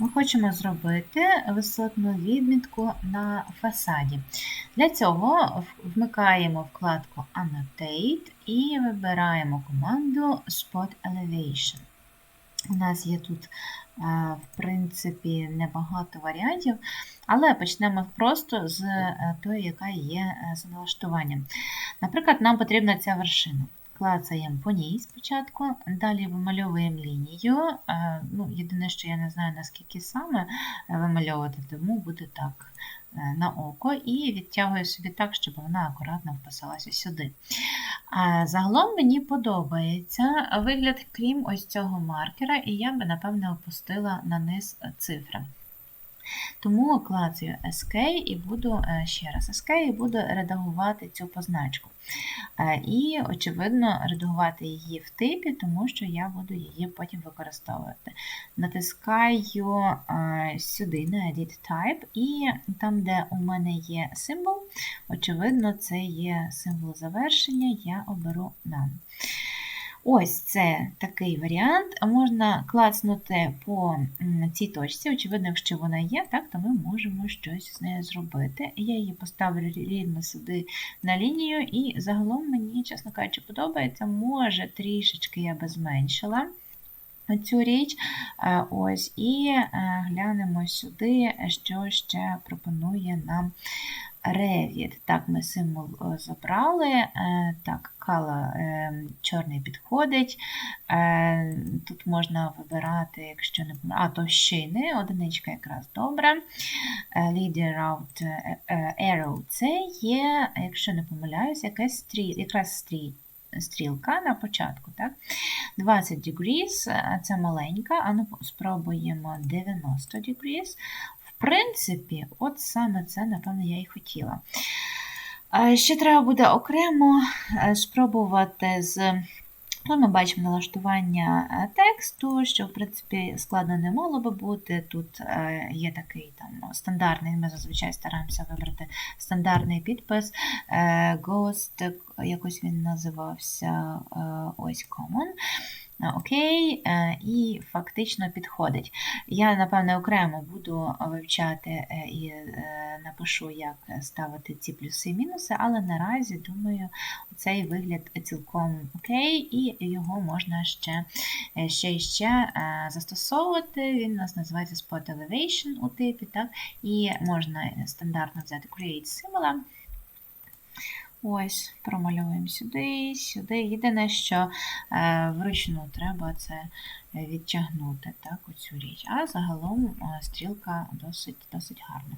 Ми хочемо зробити висотну відмітку на фасаді. Для цього вмикаємо вкладку Annotate і вибираємо команду Spot Elevation. У нас є тут, в принципі, небагато варіантів, але почнемо просто з е, тої, яка є е, за налаштуванням. Наприклад, нам потрібна ця вершина. Клацаємо по ній спочатку, далі вимальовуємо лінію. Е, ну, Єдине, що я не знаю, наскільки саме вимальовувати, тому буде так на око, і відтягую собі так, щоб вона акуратно вписалася сюди. Загалом мені подобається вигляд, крім ось цього маркера, і я би, напевне, опустила на низ цифри. Тому клацаю SK і буду е, ще раз SK і буду редагувати цю позначку. Е, і, очевидно, редагувати її в типі, тому що я буду її потім використовувати. Натискаю е, сюди на Edit Type, і там, де у мене є символ, очевидно, це є символ завершення, я оберу None. Ось це такий варіант. Можна клацнути по цій точці, очевидно, якщо вона є, так, то ми можемо щось з нею зробити. Я її поставлю рівно сюди на лінію, і загалом мені, чесно кажучи, подобається. Може, трішечки я би зменшила. Цю річ, е, ось, і е, глянемо сюди, що ще пропонує нам Revit. Так, ми символ е, забрали. Так, кала чорний підходить. Тут можна вибирати, якщо не а, товщини, одиничка якраз добре. Leader out arrow це є, якщо не помиляюсь, якась стріл, якраз стріл. Стрілка на початку. так? 20 degrees це маленька, а ну спробуємо 90 degrees В принципі, от саме це, напевно, я і хотіла. Ще треба буде окремо е, спробувати з. Тут ми бачимо налаштування е, тексту, що, в принципі, складно не мало би бути. Тут е, є такий там стандартний, ми зазвичай стараємося вибрати стандартний підпис. Ghost, якось він називався ось Common. Окей, е, і фактично підходить. Я, напевне, окремо буду вивчати е, і е, напишу, як ставити ці плюси і мінуси, але наразі, думаю, цей вигляд цілком окей, і його можна ще ще і ще застосовувати. Він у нас називається Spot Elevation у типі, так? і можна стандартно взяти Create Similar. Ось, промалюємо сюди, сюди. Єдине, що е, вручну треба це відтягнути так, оцю річ. А загалом е, стрілка досить, досить гарна.